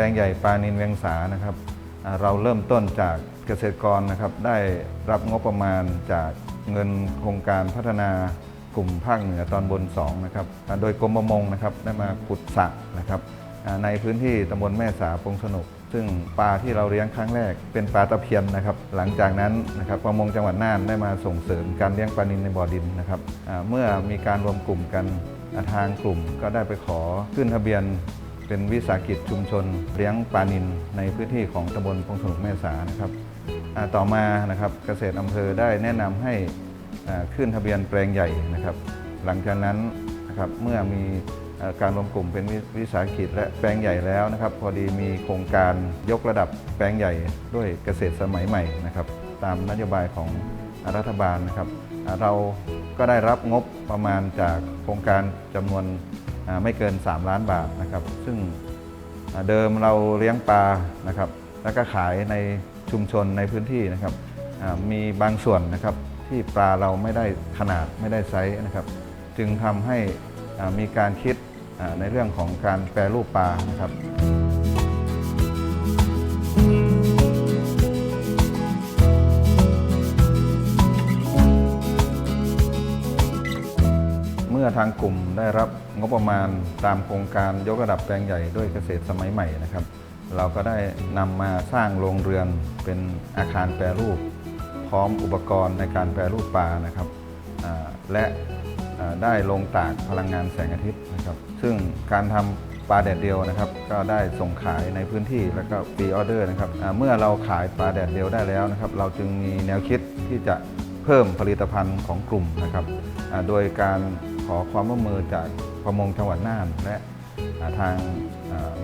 ลงใหญ่ปลานินเวียงสานะครับเราเริ่มต้นจากเกษตรกรนะครับได้รับงบประมาณจากเงินโครงการพัฒนากลุ่มภาคเหนือตอนบน2นะครับโดยกรมประมงนะครับได้มาขุดสระนะครับในพื้นที่ตำบลแม่สาปงสนุก ซึ่งปลาที่เราเลี้ยงครั้งแรกเป็นปลาตะเพียนนะครับ หลังจากนั้นนะครับประมงจังหวัดน่านได้มาส่งเสริมการเลี้ยงปลานิลในบ่อดินนะครับเมื่อมีการรวมกลุ่มกันทางกลุ่มก็ได้ไปขอขึ้นทะเบียน เป็นวิสาหกิจชุมชนเลี้ยงปลานิลในพื้นที่ของตำบลพงสนุกแม่สานะครับต่อมานะครับเกษตรอำเภอได้แนะนำให้ขึ้นทะเบียนแปลงใหญ่นะครับ หลังจากนั้นนะครับเมื่อมีการรวมกลุ่มเป็นวิสาหกิจและแปลงใหญ่แล้วนะครับ พอดีมีโครงการยกระดับแปลงใหญ่ด้วยเกษตรสมัยใหม่นะครับ ตามนโยบายของรัฐบาลนะครับ เราก็ได้รับงบประมาณจากโครงการจำนวน ไม่เกิน 3 ล้านบาทนะครับ ซึ่งเดิมเราเลี้ยงปลานะครับ แล้วก็ขายในชุมชนในพื้นที่นะครับมีบางส่วนนะครับที่ปลาเราไม่ได้ขนาดไม่ได้ไซส์นะครับ จึงทำให้มีการคิดในเรื่องของการแปรรูปปลานะครับ มื่อทางกลุ่มได้รับงบประมาณตามโครงการยกระดับแปลงใหญ่ด้วยเกษตรสมัยใหม่นะครับ เราก็ได้นำมาสร้างโรงเรือนเป็นอาคารแปรรูป พร้อมอุปกรณ์ในการแปรรูปปลานะครับและได้ลงตากพลังงานแสงอาทิตย์นะครับ ซึ่งการทำปลาแดดเดียวนะครับ ก็ได้ส่งขายในพื้นที่แล้วก็ฟรีออเดอร์นะครับเมื่อเราขายปลาแดดเดียวได้แล้วนะครับ เราจึงมีแนวคิดที่จะเพิ่มผลิตภัณฑ์ของกลุ่มนะครับ โดยการ ขอความร่วมมือจากประมงจังหวัดน่าน และทาง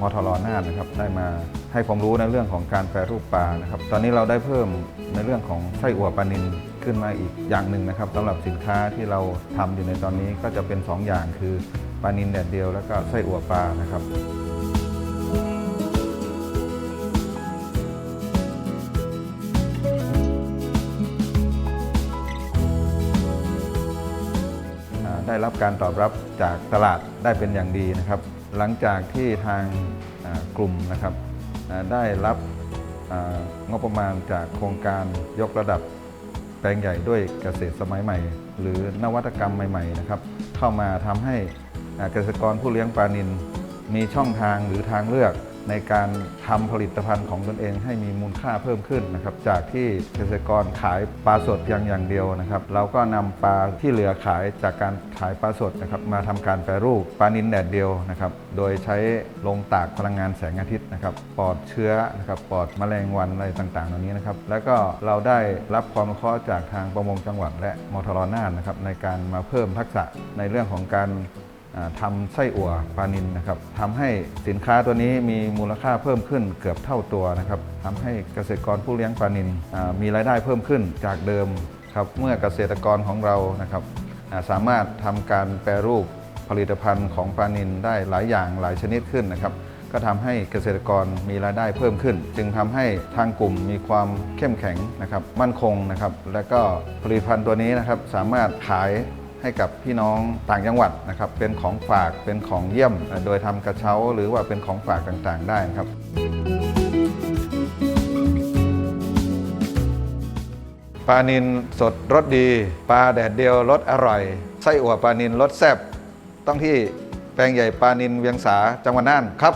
มทรน่านนะครับได้มาให้ความรู้ในเรื่องของการแปรรูปปลานะครับ ตอนนี้เราได้เพิ่มในเรื่องของไส้อั่วปลานิลขึ้นมาอีกอย่างหนึ่งนะครับสำหรับสินค้าที่เราทำอยู่ในตอนนี้ก็จะเป็น 2 อย่างคือปลานิลแดดเดียว แล้วก็ไส้อั่วปลานะครับ ได้รับการตอบรับจากตลาดได้เป็นอย่างดีนะครับ หลังจากที่ทางกลุ่มนะครับได้รับงบประมาณจากโครงการยกระดับแปลงใหญ่ด้วยเกษตรสมัยใหม่ หรือนวัตกรรมใหม่ๆนะครับเข้ามาทำให้เกษตรกรผู้เลี้ยงปลานิลมีช่องทางหรือทางเลือก ในการทำผลิตภัณฑ์ของตนเองให้มีมูลค่าเพิ่มขึ้นนะครับจากที่เกษตรกรขายปลาสดเพียงอย่างเดียวนะครับเราก็นำปลาที่เหลือขายจากการขายปลาสดนะครับมาทำการแปรรูปปลานิลแดดเดียวนะครับโดยใช้โรงตากพลังงานแสงอาทิตย์นะครับปลอดเชื้อนะครับปลอดแมลงวันอะไรต่างๆเหล่านี้นะครับแล้วก็เราได้รับความเคราะห์จากทางประมงจังหวัด และมทรน่านนะครับในการมาเพิ่มทักษะในเรื่องของการ ทำไส้อั่วปลานิลนะครับทำให้สินค้าตัวนี้มีมูลค่าเพิ่มขึ้นเกือบเท่าตัวนะครับทำให้เกษตรกรผู้เลี้ยงปลานิลมีรายได้เพิ่มขึ้นจากเดิมครับเมื่อเกษตรกรของเรานะครับสามารถทำการแปรรูปผลิตภัณฑ์ของปลานิลได้หลายอย่างหลายชนิดขึ้นนะครับ ก็ทำให้เกษตรกรมีรายได้เพิ่มขึ้น จึงทำให้ทางกลุ่มมีความเข้มแข็งนะครับมั่นคงนะครับ และก็ผลิตภัณฑ์ตัวนี้นะครับสามารถขาย ให้กับพี่น้องต่างจังหวัดนะครับ เป็นของฝากเป็นของเยี่ยม โดยทำกระเช้าหรือว่าเป็นของฝากต่างๆ ได้นะครับปลานินสดรสดีปลาแดดเดียวรสอร่อยไส้อั่วปลานินรสแซ่บต้องที่แปลงใหญ่ปลานินเวียงสาจังหวัดน่านครับ